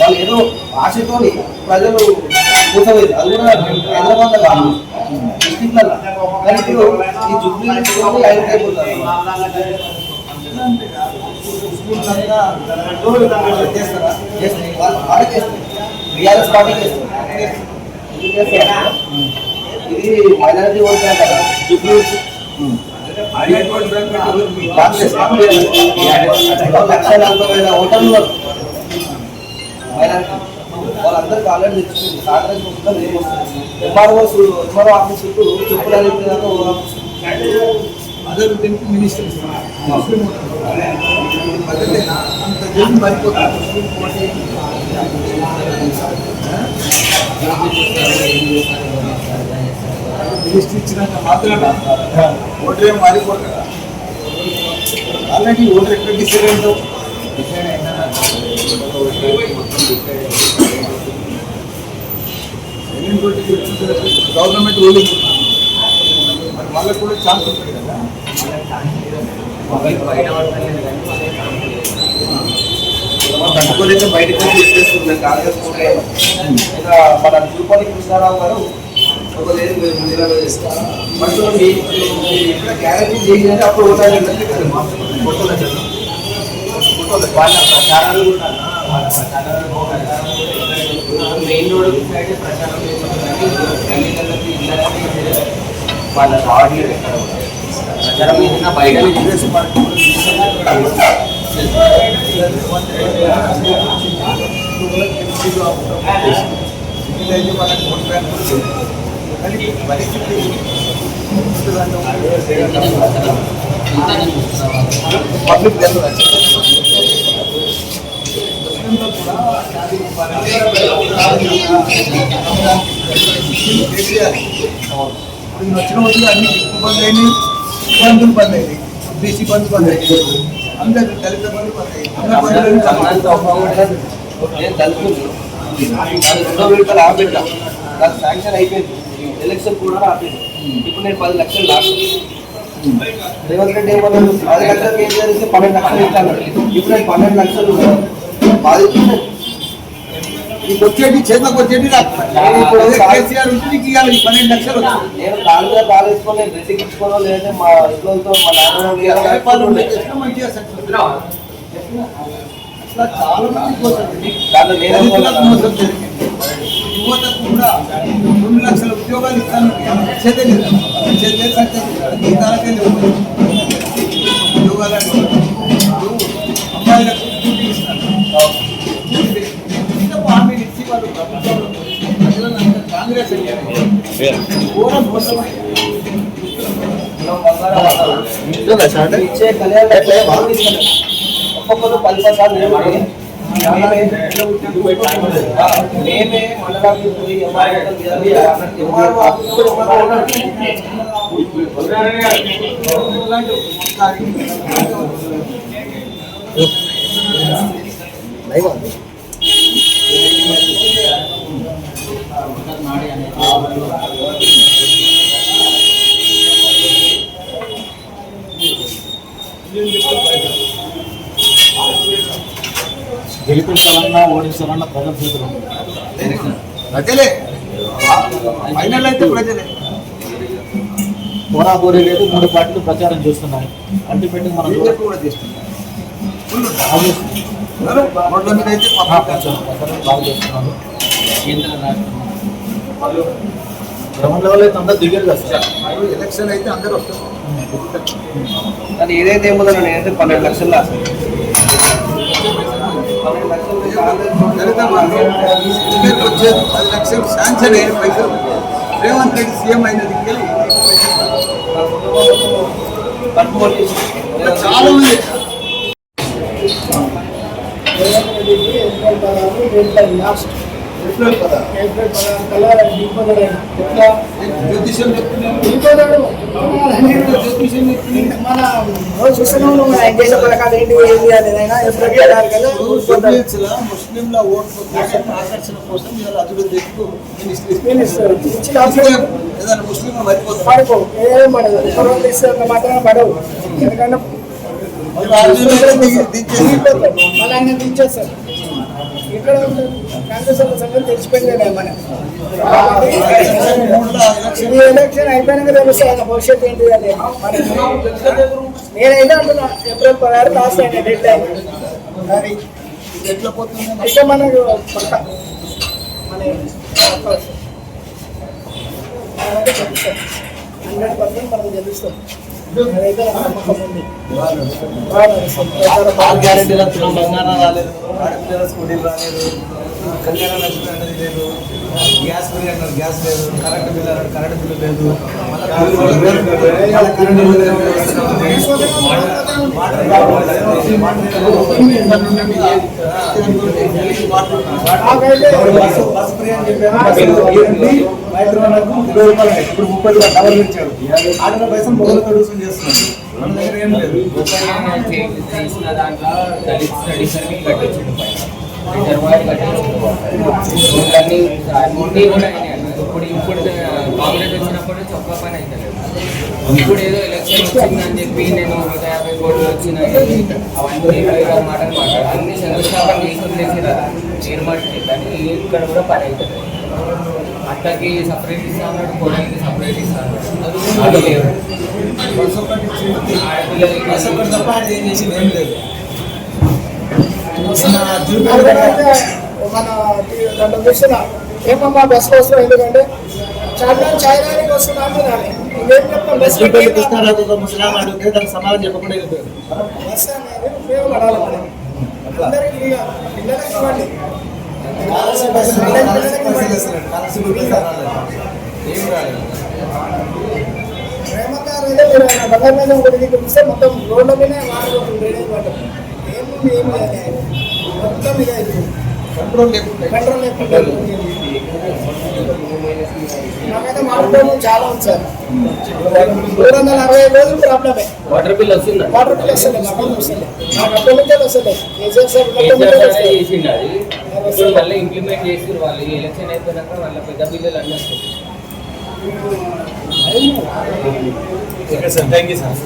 వాళ్ళు ఏదో ఆశతోని ప్రజలు కూర్చోలేదు. అది కూడా హైదరాబాద్లో కాదు. డిస్టిక్లలో. కానీ ఇప్పుడు ఈ జుబ్లీ అయిపోతారు చేస్తారా? వాళ్ళు చేస్తారు. పార్టీ చేస్తారు? ఇది మైనారిటీ ఓట్ బ్యాంక్ కదా? జుబ్లీ కాంగ్రెస్ కాంగ్రెస్ లక్ష నలభై వేల ఓటర్లు. మైనారిటీ. వాళ్ళందరికీ ఆల్రెడీ తెచ్చుకుంది. కాంగ్రెస్ మొత్తం ఏం వస్తుంది. ఎంఆర్ఓ ఎంఆర్ఓ ఆఫీస్ చుట్టూ చెప్పులు అనేది అదర్ మినిస్టర్ ముస్లిం బదులేనా అంత జల్ది పడిపోతారు మినిస్టర్ ఇచ్చినాక మాత్రమే ఓటర్ ఏం మారిపోరు కదా ఆల్రెడీ ఓటర్ ఎక్కడ డిసైడ్ అయిందో? Government ruling. మరి వాళ్ళకు కూడా ఛాన్స్ ఉంటుంది కదా? తట్టుకోలేక బయటకు వచ్చి ఇచ్చేస్తుంది కాంగ్రెస్ కూడా మన తిరుపతి కృష్ణారావు గారు ఒక లేదు ముందుగా చేస్తారు మనతో ఇక్కడ గ్యారంటీ చేయాలి అప్పుడు ఓటాలి వాళ్ళ ప్రచారాలు కూడా వాళ్ళ ప్రచారాలు మెయిన్ రోడ్ సైడ్ ప్రచారం చేస్తున్నారు గల్లీలకి ఇళ్ళకి వాళ్ళ రావట్లేదు ఎక్కడ కూడా. ప్రచారం మీద బయట కాంగ్రెస్ పార్టీ ఇదైతే మనకు ఓట్ బ్యాంక్ ఉంది. కానీ పరిస్థితి పబ్లిక్ వచ్చిన రోజులు అన్ని బంద్ అయినాయి బంధులు బంద్ అయినాయి బీసీ బంద్ బంద్ అయినాయి అందరు దళిత బంధు బంద్ అయినాయి అందరు బంధువులను కాపాడాలి. నేను దళితుడు నాకు రెండో విడతలు ఆపేద్దాం నాకు శాంక్షన్ అయిపోయింది ఎలక్షన్ కూడా ఆపేది ఇప్పుడు నేను పది లక్షలు లాస్ట్ రేవంత్ రెడ్డి ఏమన్నాడు పది లక్షలు ఏం చేస్తే పన్నెండు లక్షలు ఇస్తాను ఇప్పుడు నేను పన్నెండు లక్షలు బాధితున్నాను నీకు వచ్చేటి చేతకు వచ్చేటి కేసీఆర్ ఉంటే నీకు ఇవ్వాలి ఈ పన్నెండు లక్షలు నేను కాలు మీద కాలు వేసుకొని లేదంటే మా ఇంట్లో మా నాన్న మంచిగా చాలా మంది కోసం దాంట్లో నేను మోసం జరిగింది యువతకు కూడా రెండు లక్షల ఉద్యోగాలు ఇస్తాను ఇచ్చేదే లేదు సక్సెస్ ఒక్కొక్కరు పది పది నిలబడి మేమే మండలానికి పోయి ఎంఆర్ఓ ఆఫీస్ గెలిపించాలన్నా ఓడించాలన్నా ప్రజల చేతులు. ప్రజలే. ఫైనల్ అయితే ప్రజలే. పోరాపోరీ లేదు మూడు పార్టీలు ప్రచారం చేస్తున్నాయి అల్టిమేట్గా మనం కూడా చేస్తున్నాం. రోడ్ల మీద అయితే బాగా చేస్తున్నారు. కేంద్ర రాష్ట్రం గ్రౌండ్ లెవెల్ అయితే అందరూ దిగారు కదా ఎలక్షన్ అయితే అందరూ వస్తారు. కానీ ఏదైతే ఏమో నేనైతే పన్నెండు లక్షలు లాస్ పన్నెండు లక్షలు దళిత బంధు ఇక్కడికి వచ్చేది పది లక్షలు. శాంక్షన్ అయిన పైసలు. రేవంత్ రెడ్డి సీఎం అయినది చాలా మంది ఏప్రిల్ పదహారు. ఎట్లా జ్యోతిష్యం చెప్తున్నాను జ్యోతిష్యం చెప్తున్నాను ముస్లింల ముస్లింల ఓట్ల కోసం ఆకర్షణ కోసం ఇవాళ అభివృద్ధి ఎక్కువ మినిస్టర్ ఇస్తారు. ఏదైనా ముస్లింలు మరిపోతారు పడవు ఎందుకంటే వాళ్ళు మళ్ళీ ఆయన దించేస్తారు ఇక్కడ కాంగ్రెస్ వాళ్ళ సంగతి తెలిసిపోయిందే మన ఎలక్షన్ ఈ ఎలక్షన్ అయిపోయినాక తెలుస్తాయి ఆయన భవిష్యత్తు ఏంటి అని నేనైతే అంటున్నా ఏప్రిల్ పదహారు లాస్ట్ అయిన డెడ్ టైం ఎట్లా పోతుంది అయితే మనకు పక్క మన హండ్రెడ్ పర్సెంట్ మనకు తెలుస్తాం అదైతే ఆరు గ్యారెంటీలు బంగారం రాలేదు. ఆడపిల్లల స్కూటీలు రాలేదు. కళ్యాణ లక్ష్మి అనేది లేదు. గ్యాస్ బిల్ అన్నారు గ్యాస్ లేదు కరెంట్ బిల్ అన్నారు కరెంట్ బిల్ లేదు ఫ్రీ అని. ఇప్పుడు ముప్పై రూపాయలు డబల్ ఇచ్చాడు ఆడిన పైసలు మొదలు చేస్తున్నాడు మన దగ్గర ఏం లేదు చేసిన దాంట్లో రిజర్వాయర్ రోడ్లన్నీ అన్నీ కూడా ఇప్పుడు ఇప్పుడు కాంగ్రెస్ వచ్చినప్పుడు ఒక్క పని అయితే ఇప్పుడు ఏదో ఎలక్షన్ వచ్చిందని చెప్పి నేను నూట యాభై కోట్లు వచ్చినాయి అవన్నీ ఆరు మాటలు మాట్లాడు అన్ని శంకుస్థాపన చేసి నేను నిర్మాటి కానీ ఇక్కడ కూడా పని అవుతుంది అట్టకి సపరేట్ ఇస్తాను అన్నాడు సపరేట్ ఇస్తా అది ఆడపిల్లలకి మన అదైతే జూపేట చూసిన ఏమమ్మా బస్సు వస్తున్నాం ఎందుకంటే చార్మినార్ చాయ్ రానికి వస్తున్నా అంటున్నాను చెప్తాం బస్సు సమాధానం చెప్పకుండా అనేది ఉపయోగపడాలి మనం అందరికీ పిల్లలకి ఇవ్వండి అయితే మీరు మీద ఒకటి చూపిస్తే మొత్తం రోడ్ల ఏముంది ఏమి లేదు. మొత్తం ఇదే అయిపోయింది. కంట్రోల్ లేకుండా కంట్రోల్ లేకుండా నాకైతే మాట్లాడడం చాలా ఉంది సార్. మూడు వందల అరవై ఐదు రోజులు ప్రాబ్లమే. వాటర్ బిల్ వస్తుందా? వాటర్ బిల్ వస్తుంది మాకు వస్తుంది నాకు వస్తుంది కేసీఆర్ సార్ ఇప్పుడు మళ్ళీ ఇంప్లిమెంట్ చేసి వాళ్ళు. ఎలక్షన్ అయిపోయినాక వాళ్ళ పెద్ద బిల్లులు అన్నీ okay sir thank you sir.